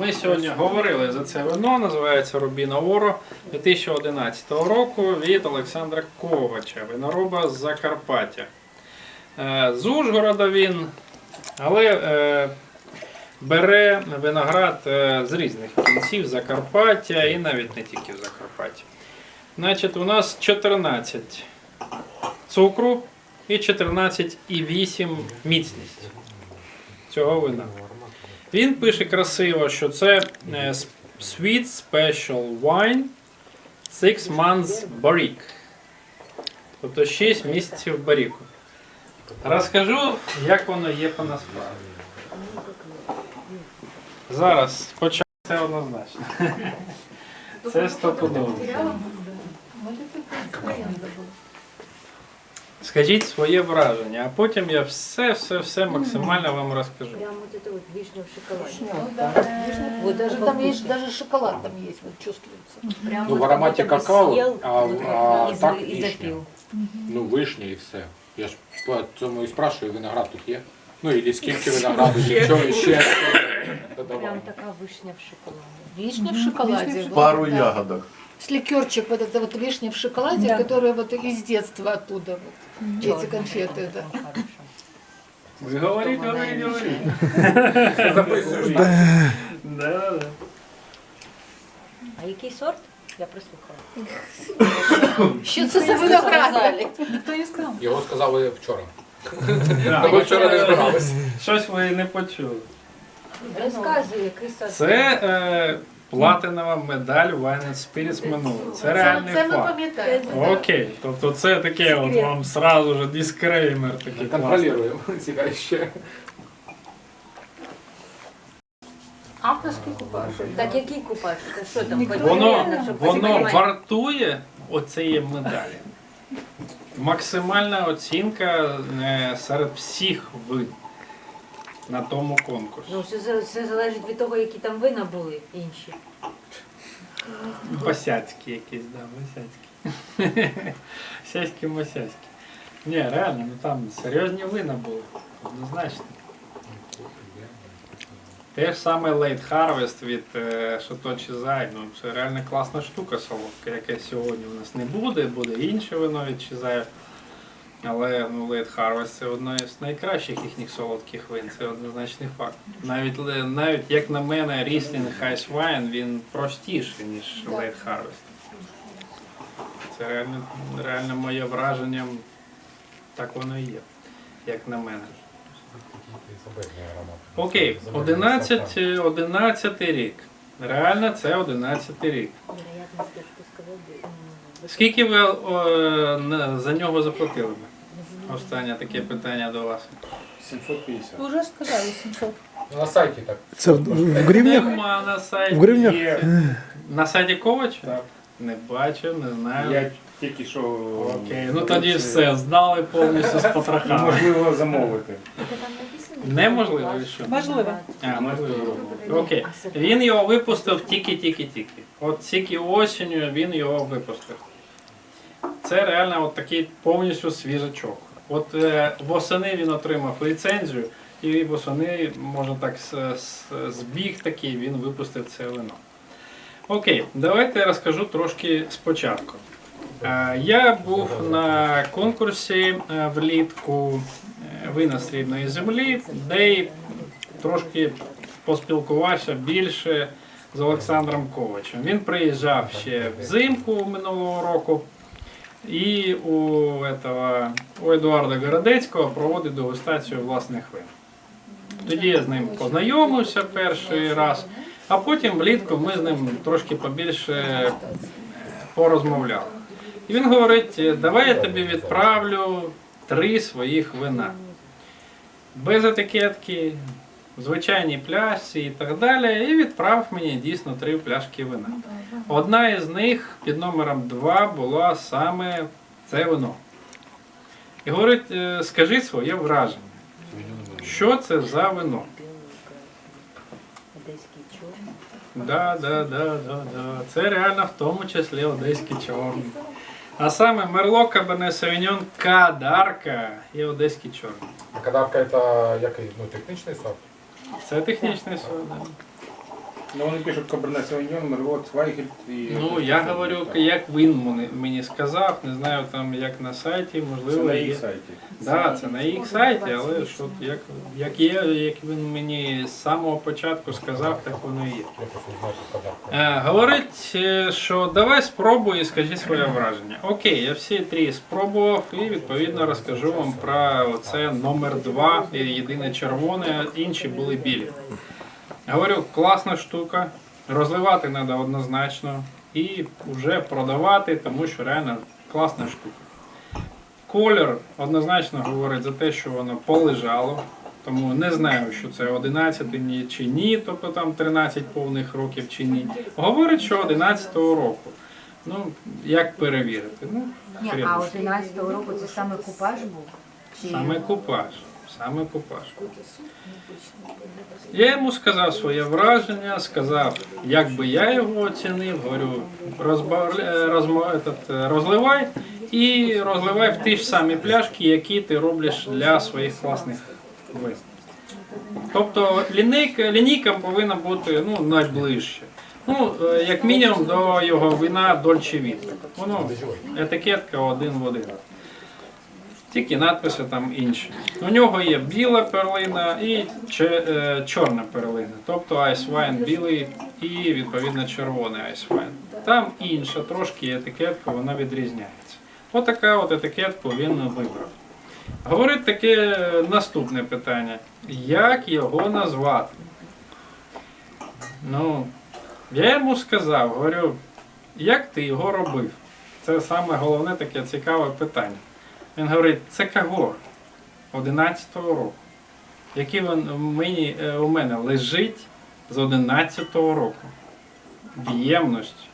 Ми сьогодні говорили за це вино, називається Рубіно Оро 2011 року від Олександра Ковача, винороба з Закарпаття. Е, З Ужгорода він, але е, бере виноград е, з різних кінців Закарпаття і навіть не тільки в Закарпатті. Значить, у нас 14 цукру і 14,8 міцність цього вина. Він пише красиво, що це е, Sweet Special Wine 6 months barrique. Тобто 6 місяців баріку. Розкажу, як воно є по насправді. Зараз спочатку це однозначно. Це стопудово. Скажіть своє враження, а потім я все, все, все максимально вам розкажу. Прям вот это вот вишня в шоколаде. Ну, да. Вот Даже это там вот есть, вкусно. даже шоколад там есть, вот чувствуется. Прям Ну, вот в аромате как будто бы какао, съел, а- вот а как и так за- и вишня. запил. Ну, вишня і все. Я ж по цьому і спрашиваю, виноград тут є? Ну, і скільки винограду, для чого ще додавали. Прям такая вишня в шоколаде. Вишня в шоколаде. вот Пару это. ягодок. С ликерчик, вот это вот вишня в шоколаде, Да. которая вот из детства оттуда вот. Эти конфеты, да. Ви говоріть, говоріть, говоріть. Записуєш. Да, да. А який сорт? Я прислухала. Що це за виноград? Його сказали вчора. Да, Ми вчора не збиралися. Щось ви не почули. Розказуй, який сорт. Це е, платинова медаль Wine and Spirits минулого. Це реальний Це ми факт. пам'ятаємо. Окей, тобто це таке от вам сразу же дискреймер такий класний. Контролюємо себе ще. Авторський купаж. Так який купаж? Це що там? Воно, воно вартує оцієї медалі. Максимальна оцінка е, серед всіх вин на тому конкурсі. Ну, все, все залежить від того, які там вина були інші. Босяцькі якісь, да, босяцькі. Сяські мосяцькі. Ні, реально, ну там серйозні вина були. Однозначно. Те ж саме Late Harvest від е, Chateau Chizay, ну це реально класна штука солодка, яка сьогодні у нас не буде, буде інше вино від Chizay. Але ну, Late Harvest це одна з найкращих їхніх солодких вин, це однозначний факт. Навіть, навіть як на мене, Riesling Ice Wine, він простіший, ніж. Late Harvest. Це реально, реально моє враження, так воно і є, як на мене. Окей, 11, е, 11 рік. Реально це 11 рік. Скільки ви о, за нього заплатили? Останнє таке питання до вас. 750. Уже сказали 700. На сайті так. Це в, в гривнях? Нема на сайті. В гривнях? Є. На сайті Ковача? Так. Не бачу, не знаю. Я тільки що. Окей, ну тоді все, здали повністю з потрохами. Неможливо замовити. Неможливо, і що? Можливо. А, можливо. Окей. Він його випустив тільки-тільки-тільки. От тільки осінню він його випустив. Це реально от такий повністю свіжачок. От е, восени він отримав ліцензію, і восени, можна так, збіг такий, він випустив це вино. Окей, давайте я розкажу трошки спочатку. Е, Я був на конкурсі е, влітку вина срібної землі, де й трошки поспілкувався більше з Олександром Ковачем. Він приїжджав ще взимку минулого року. І у, этого, у Едуарда Городецького проводить дегустацію власних вин. Тоді я з ним познайомився перший раз, а потім влітку ми з ним трошки побільше порозмовляли. І він говорить: давай я тобі відправлю три своїх вина. Без етикетки, в звичайній пляшці і так далі. І відправ мені дійсно три пляшки вина. Одна із них під номером 2 була саме це вино. І говорить, е, скажи своє враження. Що це за вино? Одеський чорний. Да, да, да, да, да. Це реально в тому числі одеський чорний. А саме Мерло Каберне Савіньон Кадарка і одеський чорний. А кадарка це який? Ну, технічний сорт? Це технічний сорт. Ну вони пишуть Каберне Савіньон, Мерлот, Свайгельд і... Ну, я говорю, як він мені- мені сказав, не знаю там як на сайті, Це можливо, на є. їх сайті. Да, це на їх сайті, але що як, як є, як він мені з самого початку сказав, так воно і є. Е, говорить, е, що давай спробуй і скажи своє враження. Окей, я всі три спробував і відповідно розкажу вам про це номер два, і єдине червоне, інші були білі. Говорю, класна штука, розливати треба однозначно і вже продавати, тому що реально класна штука. Колір однозначно говорить за те, що воно полежало. Тому не знаю, що це 11 чи ні, тобто там 13 повних років чи ні. Говорить, що 11-го року. Ну, як перевірити? Ну, Ні, а 11-го року це саме купаж був? Чи... Саме купаж. Саме купаж. Я йому сказав своє враження, сказав, як би я його оцінив, говорю, розливай і розливай в ті ж самі пляшки, які ти робиш для своїх власних вин. Тобто лінійка, лінійка повинна бути ну, найближче. Ну, е, як мінімум до його вина Dolce Vita. Воно етикетка один в один. Тільки надписи там інші. У нього є біла перлина і е, чорна перлина. Тобто Wine білий і відповідно червоний Wine. Там інша трошки етикетка, вона відрізняється. Отака от етикетку він вибрав. Говорить таке наступне питання. Як його назвати? Ну, я йому сказав, говорю, як ти його робив? Це саме головне таке цікаве питання. Він говорить, це Кагор 11-го року, який мені, е, у мене лежить з 11-го року. В ємності.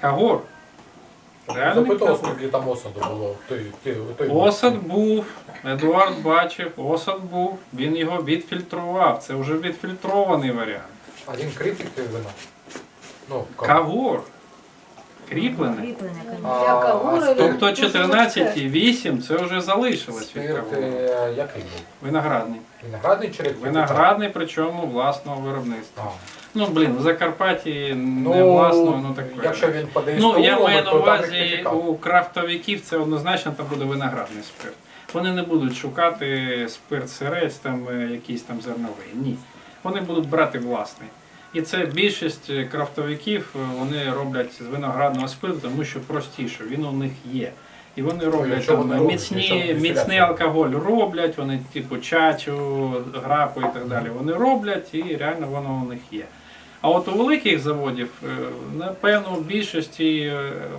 Кагор. Кагор. скільки там осаду було. Той, той, той Осад був, Едуард бачив, осад був, він його відфільтрував. Це вже відфільтрований варіант. А він критик той вина. Ну? Кагор. Кріплений. Кріплене, А, а Тобто 14,8 це вже залишилось від Спирт, Кагору. е, який був? Виноградний. Виноградний чи рідкий? Виноградний, причому власного виробництва. А. Ну, блін, в Закарпатті не Ну, власного, ну таке. якщо він подає Ну, я маю на то там увазі у крафтовиків це однозначно там буде виноградний спирт. Вони не будуть шукати спирт сирець, там е, якийсь там зерновий. Ні. Вони будуть брати власний. І це більшість е, крафтовиків е, вони роблять з виноградного спирту, тому що простіше, він у них є. І вони роблять там вони міцні, якщо міцний алкоголь роблять, вони типу чачу, грапу і так далі. Вони роблять і реально воно у них є. А от у великих заводів, е, напевно, у більшості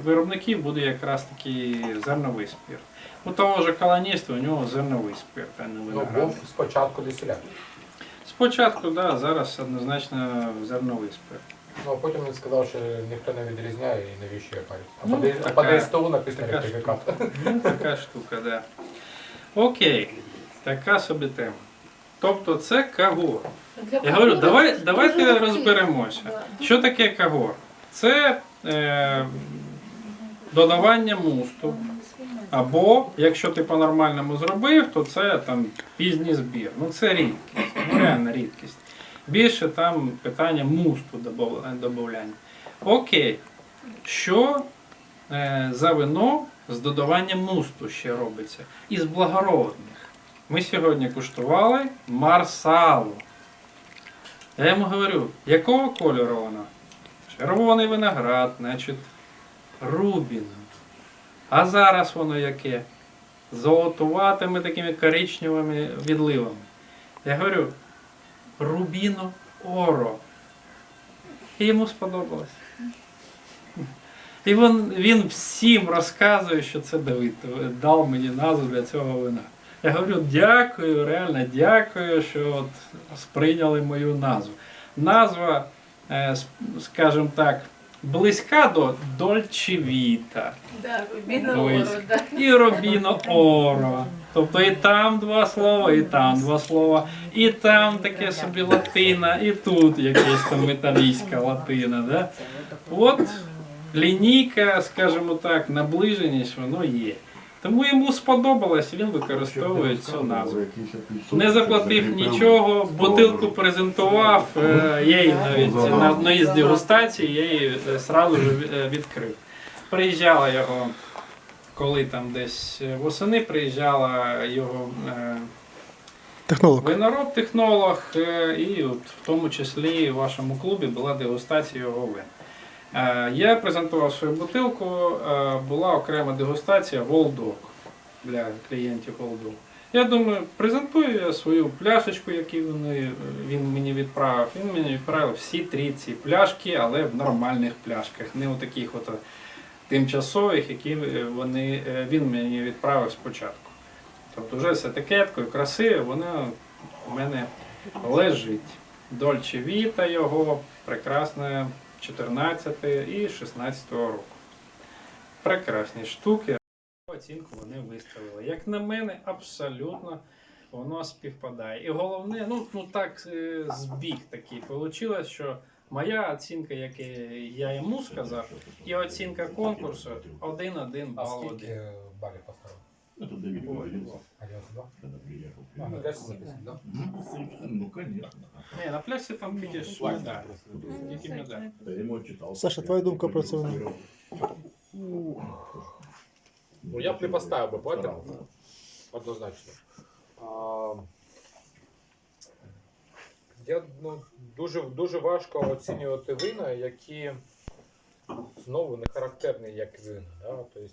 виробників буде якраз такий зерновий спирт. У того ж колоніста у нього зерновий спирт, а не Ну, був спочатку десіля. Спочатку, так, да, зараз однозначно зерновий спирт. Ну, а потім він сказав, що ніхто не відрізняє і навіщо я парюсь. А Ну, по Д- така- по ДСТУ написано така ректифікат. Ну, така штука, так. Да. Окей, така собі тема. Тобто це кагор. Для Я говорю, давай, дуже давайте важливо. розберемося. Да. Що таке кагор? Це е, додавання мусту. Або, якщо ти по-нормальному зробив, то це там пізній збір. Ну це рідкість, ну реально рідкість. Більше там питання мусту додавання. Окей. Що е, за вино з додаванням мусту ще робиться? Із благородних. Ми сьогодні куштували марсалу. Я йому говорю, якого кольору вона? Червоний виноград, значить, рубіно. А зараз воно яке? Золотуватими такими коричневими відливами. Я говорю, рубіно оро. І йому сподобалось. І він, він всім розказує, що це Давид дав мені назву для цього вина. Я говорю, дякую, реально дякую, що от сприйняли мою назву. Назва, е, скажімо так, близька до Дольчевіта Да, Близько. Оро, да. і Робіно Оро. Тобто і там два слова, і там два слова, і там таке собі латина, і тут якась там італійська латина. Да? От лінійка, скажімо так, наближеність воно є. Тому йому сподобалось, він використовує цю назву. Не заплатив нічого, бутилку презентував, е, я її навіть на одній з дегустацій я її е, сразу ж е, відкрив. Приїжджала його, коли там десь е, восени приїжджала його е, Технолог. винороб, технолог, е, і от в тому числі в вашому клубі була дегустація його вин. Е, Я презентував свою бутилку, е, була окрема дегустація Волдок для клієнтів Волдок. Я думаю, презентую я свою пляшечку, яку вони, він мені відправив. Він мені відправив всі три ці пляшки, але в нормальних пляшках, не у таких от тимчасових, які е, вони, е, він мені відправив спочатку. Тобто вже з етикеткою красиве, вона у мене лежить. Дольче Віта його, прекрасне 14 і 16 року. Прекрасні штуки. Оцінку вони виставили. Як на мене, абсолютно воно співпадає. І головне, ну, ну так е, збіг такий вийшло, що моя оцінка, як я йому сказав, і оцінка конкурсу 1-1 А скільки балів поставив? Это Давид говорил, когда приехал. А, ну, десь записано, да? Ну, конечно. Ні, на плясі там тільки ж медаль. Тільки медаль. Да, я ему читал. Саша, твоя думка про це? Ну, я б не поставив би потім. Однозначно. А, я, ну, дуже, дуже важко оцінювати вина, які знову не характерні як вина. Да? Тобто,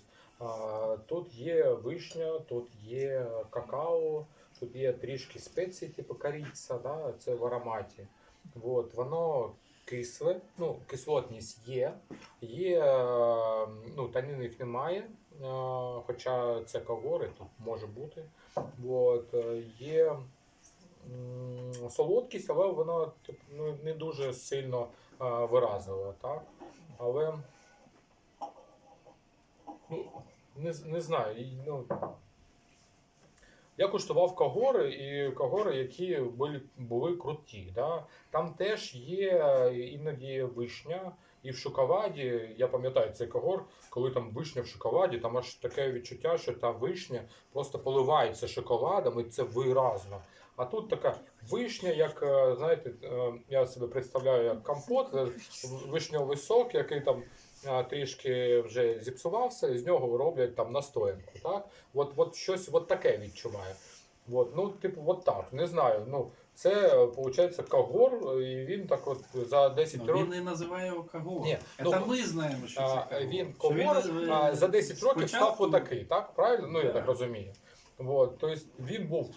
тут є вишня, тут є какао, тут є трішки спеції, типу кориця, да? це в ароматі. От, воно кисле, ну, кислотність є, є, е, ну, танінів немає, е, хоча це кагори, тут може бути. От, е, є солодкість, але типу, ну, не дуже сильно виразила, так? Але ну, не, не знаю. Ну, я куштував кагори і кагори, які були, були круті. Да? Там теж є іноді вишня, і в шоколаді, я пам'ятаю цей когор, коли там вишня в шоколаді, там аж таке відчуття, що та вишня просто поливається шоколадом, і це виразно. А тут така вишня, як е, знаєте, е, я себе представляю як компот, е, вишньовий сок, який там е, трішки вже зіпсувався, і з нього роблять там настоянку. Так? От, от щось от таке відчуваю. От, ну, типу, от так, не знаю. Ну, це виходить кагор, і він так от за 10 Ну, років. він не називає його кагор. Ні, Це ну, ми знаємо, що це кагор. він Що він, а, е, за 10 років став отакий, так? Правильно? Ну, я Так. так розумію. От, тобто він був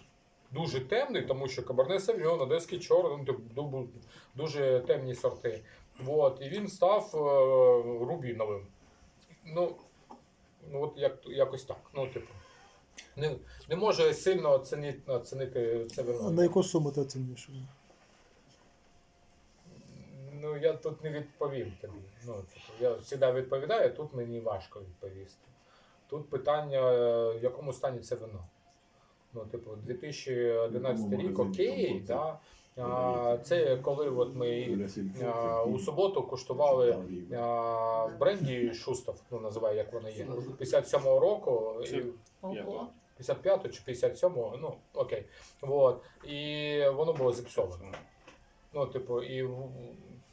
дуже темний, тому що Каберне Савіон, Одеський чорний, ну, типу, дуже темні сорти. От, і він став е, рубіновим. Ну, ну от як, якось так. Ну, типу, не, не може сильно оцінити, оцінити це А вино. на яку суму ти оцінюєш? Ну, я тут не відповім тобі. Ну, типу, я завжди відповідаю, а тут мені важко відповісти. Тут питання, е, в якому стані це вино. Ну, типу, 2011 рік окей, да? Це коли от ми у суботу куштували бренді Шустов, ну називаю, як воно є, 57-го року. І, Ого. 55 чи 57-го, ну окей. Вот. І воно було зіпсовано. Ну, типу, і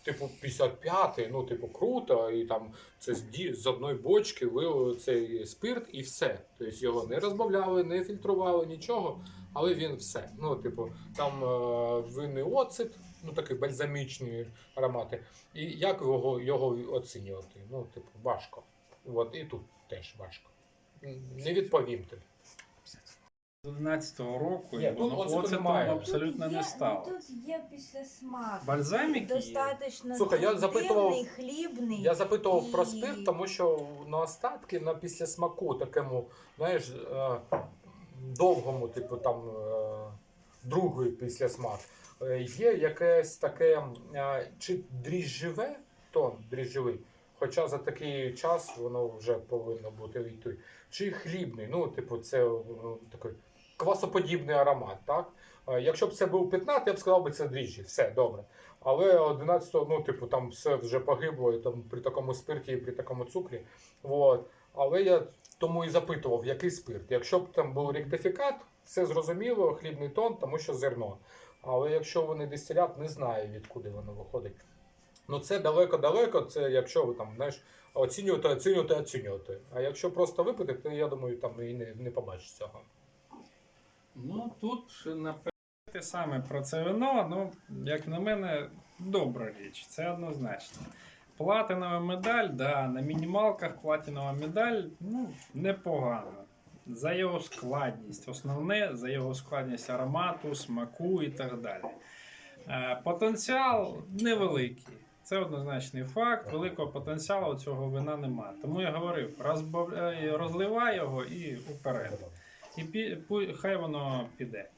типу 55-й, ну, типу, круто, і там це з, ді- з одної бочки вилили цей спирт і все. Тобто його не розбавляли, не фільтрували, нічого, але він все. Ну, типу, там е, винний оцет, ну такий бальзамічні аромати. І як його, його оцінювати? Ну, типу, важко. От, і тут теж важко. Не відповім тобі. З 11-го року Ні, тут воно оцету оцетом немає. абсолютно Тут не є- стало. ну, Тут є після смак. Бальзамік є. Достаточно Слухай, я запитував- хлібний. Я запитував про І- спирт, тому що на остатки, на післясмаку такому, знаєш, е, довгому, типу там е, другий післясмак, е, є якесь таке е, чи дріжджеве, тон дріжджевий, хоча за такий час воно вже повинно бути йти. Чи хлібний, ну, типу, це такий квасоподібний аромат, так? Якщо б це був 15, я б сказав би це дріжджі, все добре. Але 11, ну, типу, там все вже погибло і там при такому спирті і при такому цукрі. От. Але я тому і запитував, який спирт. Якщо б там був ректифікат, все зрозуміло, хлібний тон, тому що зерно. Але якщо вони дистилят, не знаю, відкуди воно виходить. Ну це далеко-далеко, це якщо ви там знаєш, оцінюєте, оцінюєте, оцінюєте. А якщо просто випити, то я думаю, там і не, не побачиш цього. Ну тут напевно те саме про це вино, ну, як на мене, добра річ, це однозначно. Платинова медаль, да, на мінімалках платинова медаль, ну, непогано. За його складність. Основне за його складність аромату, смаку і так далі. Е, Потенціал невеликий. Це однозначний факт. Великого потенціалу цього вина немає. Тому я говорив, розбавляй, розливай його і вперед. І пі, хай воно піде.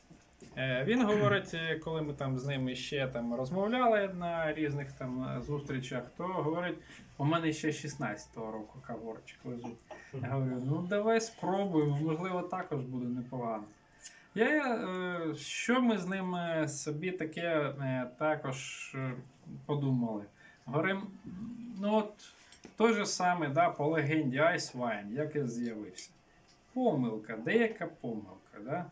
Е, Він говорить, е, коли ми там з ними ще там розмовляли на різних там е, зустрічах, то говорить, у мене ще 16-го року каворчик лежить. Я говорю, ну давай спробуємо, можливо, також буде непогано. Я, що ми з ним е, собі таке також подумали? Говорим, ну от той же самий, да, по легенді Ice Wine, як і з'явився. Помилка, деяка помилка. Да?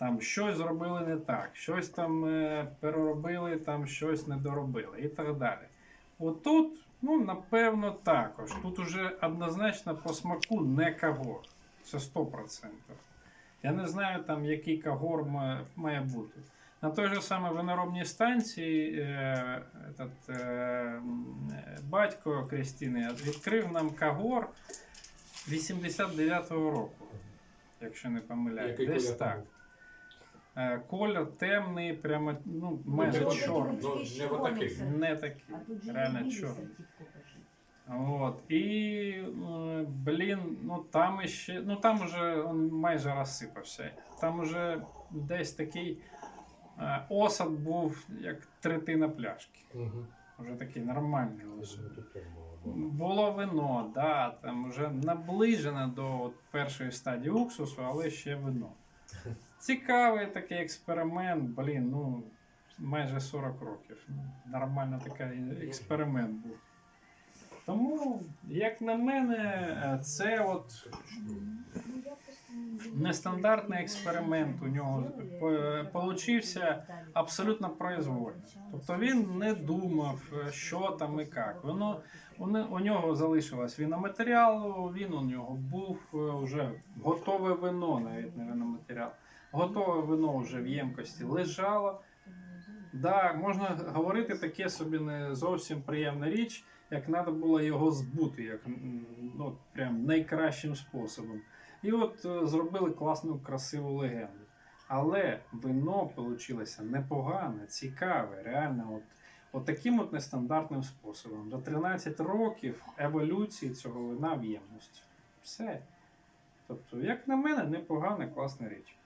Там щось зробили не так, щось там е, переробили, там щось не доробили і так далі. Отут, ну, напевно, також. Тут уже однозначно по смаку не кагор. Це 100%. Я не знаю, там, який кагор має, бути. На той же самій виноробній станції е, этот, е, батько Крістіни відкрив нам кагор 89-го року, якщо не помиляюсь. Десь так. Е, Колір темний, прямо ну, Ну, майже не чорний. Ну, не отакий. Не такий. Реально чорний. От. І, е, блін, ну там іще, ну там уже він майже розсипався. Там уже десь такий е, осад був, як третина пляшки. Мгм. Вже такий нормальний осад. Ну, було, вино, да, там вже наближено до от першої стадії уксусу, але ще вино. Цікавий такий експеримент, блін, ну майже 40 років. Нормально такий експеримент був. Тому, як на мене, е, це от нестандартний експеримент у нього е, получився абсолютно произвольно. Тобто він не думав, е, що там і як. Воно у, нього залишилось віноматеріалу, він у нього був е, вже готове вино, навіть не виноматеріал. Готове вино вже в ємкості лежало. Да, можна говорити таке собі не зовсім приємна річ, як треба було його збути, як ну, прям найкращим способом. І от е, зробили класну, красиву легенду. Але вино вийшло непогане, цікаве, реально, от, от таким от нестандартним способом. За 13 років еволюції цього вина в ємності. Все. Тобто, як на мене, непогана, класна річ.